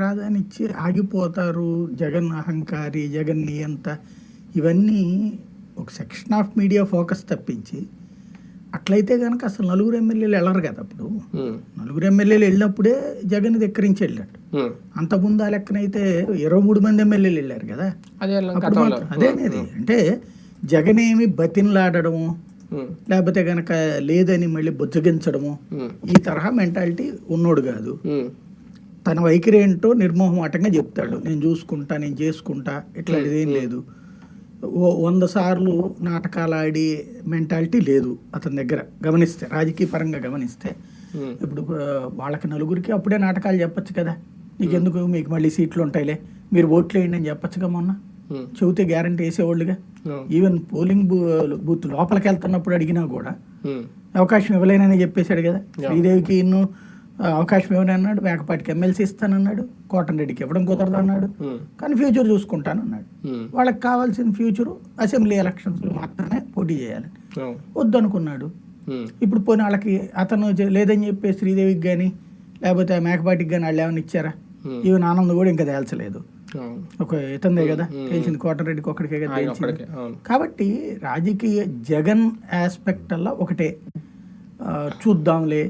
ప్రాధాన్యత ఇచ్చి ఆగిపోతారు జగన్ అహంకారి జగన్ నియంత. ఇవన్నీ ఒక సెక్షన్ ఆఫ్ మీడియా ఫోకస్ తప్పించి అట్లయితే కనుక అసలు నలుగురు ఎమ్మెల్యేలు వెళ్ళరు కదా అప్పుడు. నలుగురు ఎమ్మెల్యేలు వెళ్ళినప్పుడే జగన్ ధిక్కరించి వెళ్ళాడు. అంతకుముందు ఆ లెక్కనైతే ఇరవై మూడు మంది ఎమ్మెల్యేలు వెళ్ళారు కదా. అదే అలా అప్పుడు గతంలో మాత్రం అదే అనేది. అంటే జగన్ ఏమి బతిన్లాడడము ఉమ్, లేకపోతే కనుక లేదని మళ్ళీ బుజ్జగించడము ఈ తరహా మెంటాలిటీ ఉన్నోడు కాదు. తన వైఖరి ఏంటో నిర్మోహమాటంగా చెప్తాడు. నేను చూసుకుంటా నేను చేసుకుంటా ఇట్లాంటిది ఏం లేదు. ఓ- వంద సార్లు నాటకాలు ఆడి మెంటాలిటీ లేదు అతని దగ్గర. గమనిస్తే రాజకీయ పరంగా గమనిస్తే. ఇప్పుడు వాళ్ళకి నలుగురికి అప్పుడే నాటకాలు చెప్పొచ్చు కదా. నీకెందుకు మీకు మళ్ళీ సీట్లు ఉంటాయిలే? మీరు ఓట్లు వేయండి అని చెప్పొచ్చుగా మొన్న? చెబితే గ్యారంటీ వేసేవాళ్ళుగా? ఈవెన్ పోలింగ్ బూ బూత్ లోపలికి వెళ్తున్నప్పుడు అడిగినా కూడా అవకాశం ఇవ్వలేనని చెప్పేశాడు కదా. శ్రీదేవికి ఇన్ను అవకాశం అన్నాడు? మేకపాటికి ఎమ్మెల్సీ ఇస్తానన్నాడు కోటంరెడ్డికి ఇవ్వడం కుదరదు అన్నాడు. కానీ ఫ్యూచర్ చూసుకుంటానన్నాడు ఉమ్, వాళ్ళకి కావాల్సిన ఫ్యూచరు అసెంబ్లీ ఎలక్షన్స్లో మాత్రమే పోటీ చేయాలి. వద్దనుకున్నాడు. ఇప్పుడు పోనీ వాళ్ళకి అతను లేదని చెప్పి శ్రీదేవికి కానీ లేకపోతే ఆ మేకపాటికి కానీ వాళ్ళు ఏమైనా ఇచ్చారా. ఈవెన్ ఆనంద్ కూడా ఇంకా తేల్చలేదు. ఒక ఇతందే కదా తెలిసింది కోటరెడ్డికి ఒక్కడికే కదా అవును. కాబట్టి రాజకీయ జగన్ ఆస్పెక్ట్ అలా ఒకటే. చూద్దాంలే.